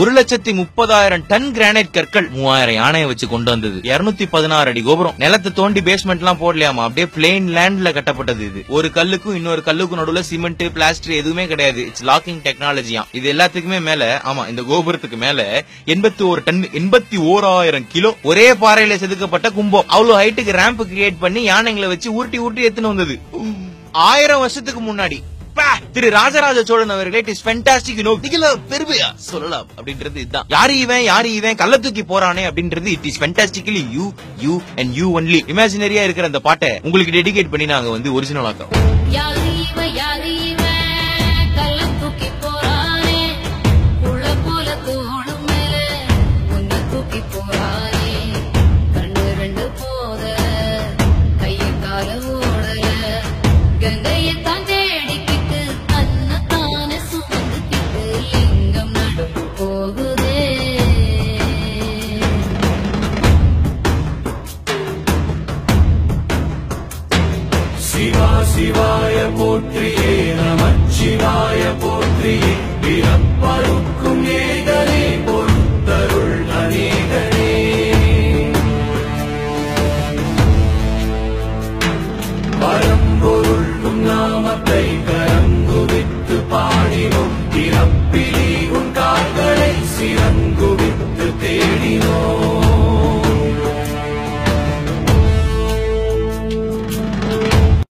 ஒரு லட்சத்தி முப்பதாயிரம் டன் கிரானைட் கற்கள் மூவாயிரம் யானையை வச்சு கொண்டு வந்தது. இருநூத்தி பதினாறு அடி கோபுரம். நிலத்தை தோண்டி பேஸ்மெண்ட் எல்லாம் போடலையாமா? அப்படியே பிளெயின் லேண்ட்ல கட்டப்பட்டது இது. ஒரு கல்லுக்கும் இன்னொரு கல்லுக்கும் நடுவுல சிமெண்ட் பிளாஸ்டர் எதுவுமே கிடையாது. இட்ஸ் லாக்கிங் டெக்னாலஜியா இது எல்லாத்துக்குமே மேல ஆமா இந்த கோபுரத்துக்கு மேல எண்பத்தி ஒரு டன் எண்பத்தி ஓராயிரம் கிலோ ஒரே பாறையில செதுக்கப்பட்ட கும்பம். அவ்வளவு ஹைட்டுக்கு ரேம்ப் கிரியேட் பண்ணி யானைங்களை வச்சு உருட்டி உருட்டி எடுத்துன்னு வந்தது. ஆயிரம் வருஷத்துக்கு முன்னாடி. திரு ராஜராஜ சோழன் அவர்களே it is fantastic you know பெருமையா சொல்லலாம் அப்படின்றது இதுதான். யாரு இவன் யாரு இவன் கள்ள தூக்கி போறானே அப்படின்றது it is fantastically you you and you only இமேஜினரியா இருக்கிற அந்த பாட்டை உங்களுக்கு டெடிகேட் பண்ணி நாங்க வந்து ஒரிஜினல் ஆக்குறோம் சிவாய போற்றியே நமச்சிவாய போற்றியே. பிறப்பருக்கும் ஏகனே பொருத்தருள் அநேகனே. பரம்பொருளும் நாமத்தை கரங்குவித்து பாடினோம். பிறப்பிலி உன் கால்களை சிறங்குவித்து தேடினோம்.